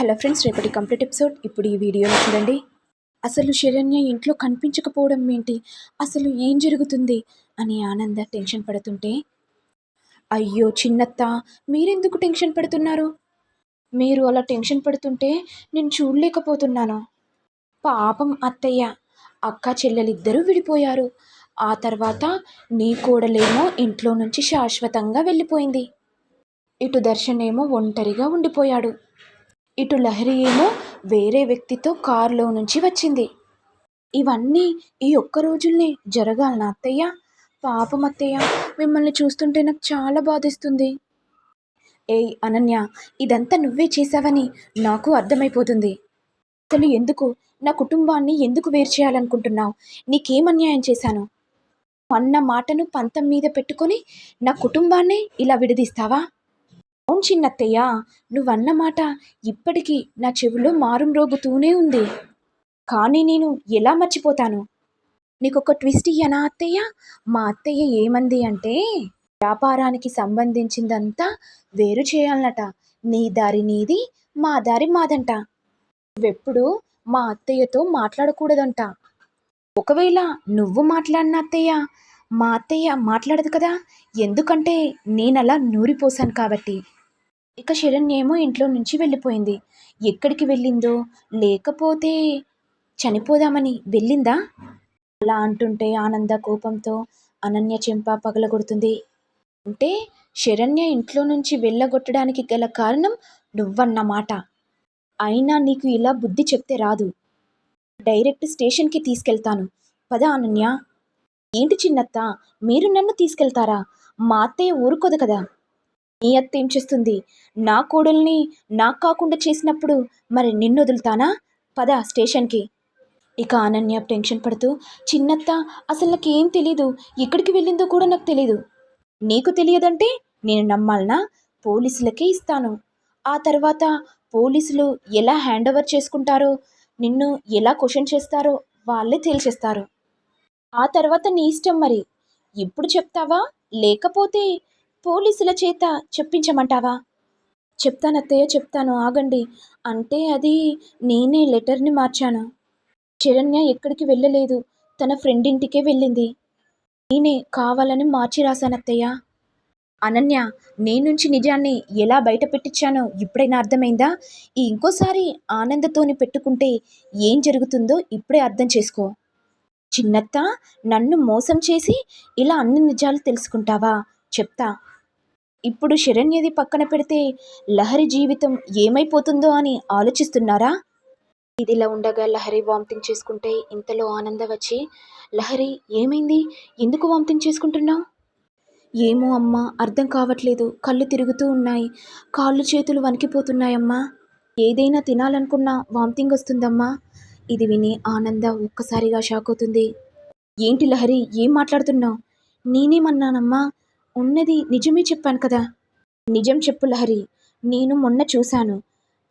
Hello friends రేపటి complete episode. ఇప్పుడు ఈ వీడియోని చూడండి. అసలు శరణ్య ఇంట్లో కనిపించకపోవడం ఏంటి? అసలు ఏం జరుగుతుంది? అని ఆనంద టెన్షన్ పడుతుంటే అయ్యో చిన్నత్త మీరెందుకు టెన్షన్ పడుతున్నారు? మీరు అలా టెన్షన్ పడుతుంటే నేను చూడలేకపోతున్నాను. పాపం అత్తయ్య అక్క చెల్లెలిద్దరూ విడిపోయారు. ఆ తర్వాత నీ కోడలేమో ఇంట్లో నుంచి శాశ్వతంగా వెళ్ళిపోయింది. ఇటు దర్శన్ ఏమో ఒంటరిగా ఉండిపోయాడు. ఇటు లహరి ఏమో వేరే వ్యక్తితో కారులో నుంచి వచ్చింది. ఇవన్నీ ఈ ఒక్క రోజుల్నే జరగాలనా అత్తయ్య? పాపం అత్తయ్య మిమ్మల్ని చూస్తుంటే నాకు చాలా బాధిస్తుంది. ఏయ్ అనన్య ఇదంతా నువ్వే చేశావని నాకు అర్థమైపోతుంది. అసలు ఎందుకు? నా కుటుంబాన్ని ఎందుకు వేరు చేయాలనుకుంటున్నావు? నీకేం అన్యాయం చేశాను అన్న మాటను పంతం మీద పెట్టుకొని నా కుటుంబాన్నే ఇలా విడదీస్తావా? అవును చిన్నత్తయ్య. నువ్వన్నమాట ఇప్పటికీ నా చెవిలో మారుం రోగుతూనే ఉంది. కానీ నేను ఎలా మర్చిపోతాను? నీకొక ట్విస్ట్ ఇయ్యనా అత్తయ్య? మా అత్తయ్య ఏమంది అంటే వ్యాపారానికి సంబంధించిందంతా వేరు చేయాలనట నీ దారి నీది మా దారి మాదంట. నువ్వెప్పుడు మా అత్తయ్యతో మాట్లాడకూడదంట. ఒకవేళ నువ్వు మాట్లాడిన అత్తయ్య మా అత్తయ్య మాట్లాడదు కదా? ఎందుకంటే నేనలా నూరిపోసాను కాబట్టి. ఇక శరణ్య ఏమో ఇంట్లో నుంచి వెళ్ళిపోయింది. ఎక్కడికి వెళ్ళిందో? లేకపోతే చనిపోదామని వెళ్ళిందా? అలా అంటుంటే ఆనంద కోపంతో అనన్య చెంప పగలగొడుతుంది. అంటే శరణ్య ఇంట్లో నుంచి వెళ్ళగొట్టడానికి గల కారణం నువ్వన్నమాట. అయినా నీకు ఇలా బుద్ధి చెప్తే రాదు. డైరెక్ట్ స్టేషన్కి తీసుకెళ్తాను. పద అనన్య. ఏంటి చిన్నత్త? మీరు నన్ను తీసుకెళ్తారా? మా అత్తయ్య ఊరుకోదు కదా. నీ అత్త ఏం చేస్తుంది? నా కోడల్ని నాకు కాకుండా చేసినప్పుడు మరి నిన్ను వదులుతానా? పద స్టేషన్కి. ఇక అనన్య టెన్షన్ పడుతూ చిన్నత్త అసలు నాకేం తెలీదు. ఎక్కడికి వెళ్ళిందో కూడా నాకు తెలీదు. నీకు తెలియదంటే నేను నమ్మాలనా? పోలీసులకే ఇస్తాను. ఆ తర్వాత పోలీసులు ఎలా హ్యాండ్ ఓవర్ చేసుకుంటారో నిన్ను ఎలా క్వశ్చన్ చేస్తారో వాళ్ళే తేల్చేస్తారు. ఆ తర్వాత నీ ఇష్టం మరి. ఇప్పుడు చెప్తావా? లేకపోతే పోలీసుల చేత చెప్పించమంటావా? చెప్తానత్తయ్య చెప్తాను. ఆగండి. అంటే అది నేనే లెటర్ని మార్చాను. చరణ్య ఎక్కడికి వెళ్ళలేదు. తన ఫ్రెండ్ ఇంటికే వెళ్ళింది. నేనే కావాలని మార్చి రాశానత్తయ్య. అనన్య నేనుంచి నిజాన్ని ఎలా బయట పెట్టించానో ఇప్పుడైనా అర్థమైందా? ఇంకోసారి ఆనందతోని పెట్టుకుంటే ఏం జరుగుతుందో ఇప్పుడే అర్థం చేసుకో. చిన్నత్త నన్ను మోసం చేసి ఇలా అన్ని నిజాలు తెలుసుకుంటావా? చెప్తా. ఇప్పుడు శరణ్యది పక్కన పెడితే లహరి జీవితం ఏమైపోతుందో అని ఆలోచిస్తున్నారా? ఇదిలా ఉండగా లహరి వామిటింగ్ చేసుకుంటే ఇంతలో ఆనంద వచ్చి లహరి ఏమైంది? ఎందుకు వామిటింగ్ చేసుకుంటున్నావు? ఏమో అమ్మా అర్థం కావట్లేదు. కళ్ళు తిరుగుతూ ఉన్నాయి. కాళ్ళు చేతులు వణికిపోతున్నాయమ్మా. ఏదైనా తినాలనుకున్నా వామిటింగ్ వస్తుందమ్మా. ఇది విని ఆనంద ఒక్కసారిగా షాక్ అవుతుంది. ఏంటి లహరి ఏం మాట్లాడుతున్నావు? నేనేమన్నానమ్మా? ఉన్నది నిజమే చెప్పాను కదా. నిజం చెప్పు లహరి నేను మొన్న చూశాను.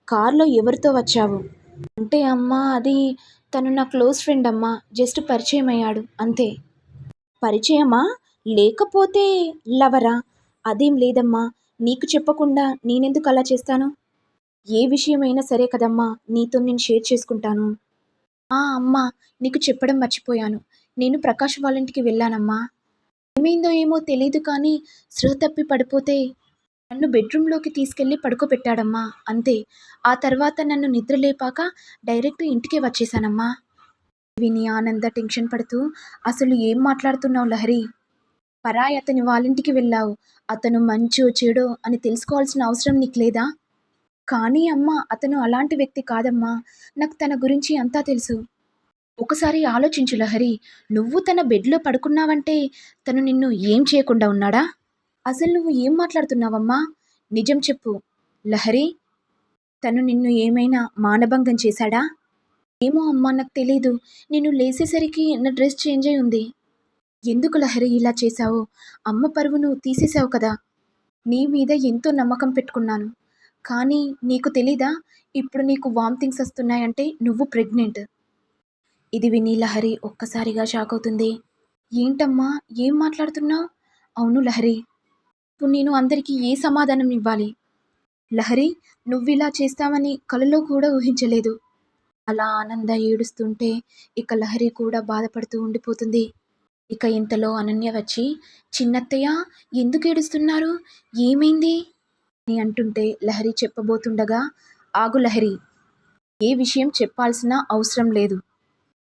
కార్లో ఎవరితో వచ్చావు? అంటే అమ్మా అది తను నా క్లోజ్ ఫ్రెండ్ అమ్మా జస్ట్ పరిచయం అయ్యాడు అంతే. పరిచయమా? లేకపోతే లవరా? అదేం లేదమ్మా నీకు చెప్పకుండా నేనెందుకు అలా చేస్తాను? ఏ విషయమైనా సరే కదమ్మా నీతో నేను షేర్ చేసుకుంటాను. ఆ అమ్మా నీకు చెప్పడం మర్చిపోయాను. నేను ప్రకాష్ వాళ్ళ ఇంటికి వెళ్ళానమ్మా. ఏమైందో ఏమో తెలియదు కానీ స్పృహ తప్పి పడిపోతే నన్ను బెడ్రూమ్లోకి తీసుకెళ్ళి పడుకోబెట్టాడమ్మా అంతే. ఆ తర్వాత నన్ను నిద్ర లేపాక డైరెక్ట్ ఇంటికే వచ్చేసానమ్మా విని ఆనంద టెన్షన్ పడుతూ అసలు ఏం మాట్లాడుతున్నావు లహరి? పరాయి అతని వాళ్ళింటికి వెళ్ళావు. అతను మంచో చెడో అని తెలుసుకోవాల్సిన అవసరం నీకు లేదా? కానీ అమ్మ అతను అలాంటి వ్యక్తి కాదమ్మా. నాకు తన గురించి అంతా తెలుసు. ఒకసారి ఆలోచించు లహరి నువ్వు తన బెడ్లో పడుకున్నావంటే తను నిన్ను ఏం చేయకుండా ఉన్నాడా? అసలు నువ్వు ఏం మాట్లాడుతున్నావమ్మా? నిజం చెప్పు. లహరి తను నిన్ను ఏమైనా మానభంగం చేశాడా? ఏమో అమ్మా నాకు తెలీదు. నేను లేసేసరికి నా డ్రెస్ చేంజ్ అయి ఉంది. ఎందుకు లహరి ఇలా చేశావు? అమ్మ పరువును తీసేశావు కదా. నీ మీద ఎంతో నమ్మకం పెట్టుకున్నాను. కానీ నీకు తెలీదా? ఇప్పుడు నీకు వామిటింగ్స్ వస్తున్నాయంటే నువ్వు ప్రెగ్నెంట్. ఇది విని లహరి ఒక్కసారిగా షాక్ అవుతుంది ఏంటమ్మా? ఏం మాట్లాడుతున్నావు? అవును లహరి. ఇప్పుడు నేను అందరికీ ఏ సమాధానం ఇవ్వాలి? లహరి నువ్విలా చేస్తావని కలలో కూడా ఊహించలేదు. అలా ఆనంద ఏడుస్తుంటే ఇక లహరి కూడా బాధపడుతూ ఉండిపోతుంది. ఇక ఇంతలో అనన్య వచ్చి చిన్నత్తయ్య ఎందుకు ఏడుస్తున్నారు? ఏమైంది? అని అంటుంటే లహరి చెప్పబోతుండగా ఆగు లహరి ఏ విషయం చెప్పాల్సిన అవసరం లేదు.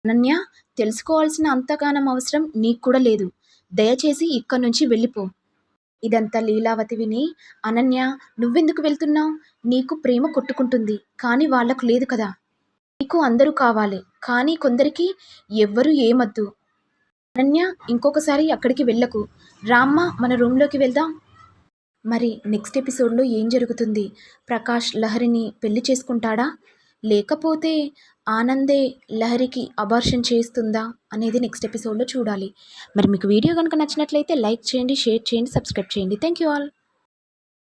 అనన్య తెలుసుకోవాల్సిన అంతగానం అవసరం నీకు కూడా లేదు. దయచేసి ఇక్కడి నుంచి వెళ్ళిపో. ఇదంతా లీలావతి విని అనన్య నువ్వెందుకు వెళ్తున్నావు? నీకు ప్రేమ కొట్టుకుంటుంది కానీ వాళ్ళకు లేదు కదా. నీకు అందరూ కావాలి కానీ కొందరికి ఎవ్వరూ ఏమద్దు. అనన్య ఇంకొకసారి అక్కడికి వెళ్ళకు. రామ్మ మన రూమ్లోకి వెళ్దాం. మరి నెక్స్ట్ ఎపిసోడ్లో ఏం జరుగుతుంది? ప్రకాష్ లహరిని పెళ్ళి చేసుకుంటాడా? లేకపోతే ఆనందే లహరికి అబార్షన్ చేస్తుందా అనేది నెక్స్ట్ ఎపిసోడ్లో చూడాలి. మరి మీకు వీడియో కనుక నచ్చినట్లయితే లైక్ చేయండి షేర్ చేయండి సబ్స్క్రైబ్ చేయండి. Thank you all.